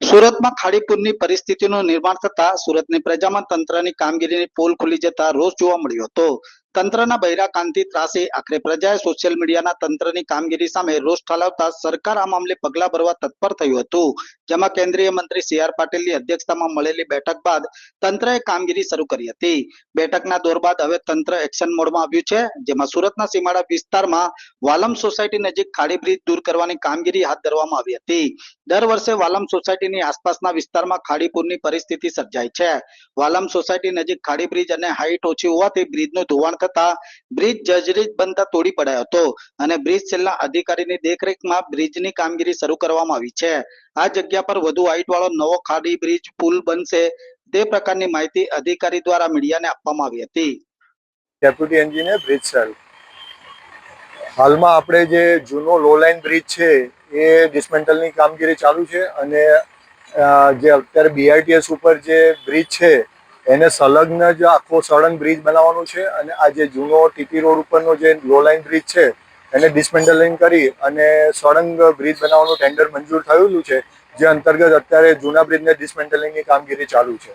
સુરતમાં ખાડીપુરની પરિસ્થિતિનું નિર્માણ થતા સુરતની પ્રજામાં તંત્રની કામગીરીની પોલ ખુલી જતા રોષ જોવા મળ્યો હતો. તંત્રના બહેરા ત્રાસે આખરે પ્રજાએ સોશિયલ મીડિયાના તંત્રની કામગીરી સામે રોષ ઠાલવતા સરકાર આ મામલે પગલા ભરવા તત્પર થયું હતું. જેમાં કેન્દ્રીય મંત્રી સી આર પાટીલની અધ્યક્ષતામાં મળેલી બેઠક બાદ તંત્રએ કામગીરી શરૂ કરી હતી. બેઠકના દોર બાદ હવે તંત્ર એક્શન મોડમાં આવ્યું છે, જેમાં સુરતના સીમાડા વિસ્તારમાં વાલમ સોસાયટી નજીક ખાડી બ્રિજ દૂર કરવાની કામગીરી હાથ ધરવામાં આવી હતી. દર વર્ષે વાલમ સોસાયટીની આસપાસના વિસ્તારમાં ખાડીપુરની પરિસ્થિતિ સર્જાય છે. વાલમ સોસાયટી નજીક ખાડી બ્રિજ અને હાઈટ ઓછી હોવાથી બ્રિજનું ધોવાણ થતા બ્રિજ જર્જરિત બનતા તોડી પડાયો હતો. અને બ્રિજ સેલના અધિકારીની દેખરેખમાં બ્રિજની કામગીરી શરૂ કરવામાં આવી છે. આ જગ્યા પર વધુ હાઈટ વાળો નવો ખાડી બ્રિજ પુલ બનશે તે પ્રકારની માહિતી અધિકારી દ્વારા મીડિયાને આપવામાં આવી હતી. ડેપ્યુટી એન્જિનિયર બ્રિજ સેલ હાલમાં આપણે જે જૂનો લો લાઇન બ્રિજ છે, એ ડિસમેન્ટલની કામગીરી ચાલુ છે અને જે અત્યારે બીઆરટીએસ ઉપર જે બ્રિજ છે એને સંલગ્ન જ આખો સળંગ બ્રિજ બનાવવાનો છે અને આ જે જૂનો ટીટી રોડ ઉપરનો જે લો લાઇન બ્રિજ છે, એને ડિસમેન્ટલિંગ કરી અને સળંગ બ્રિજ બનાવવાનું ટેન્ડર મંજૂર થયેલું છે, જે અંતર્ગત અત્યારે જૂના બ્રિજને ડિસમેન્ટલિંગની કામગીરી ચાલુ છે.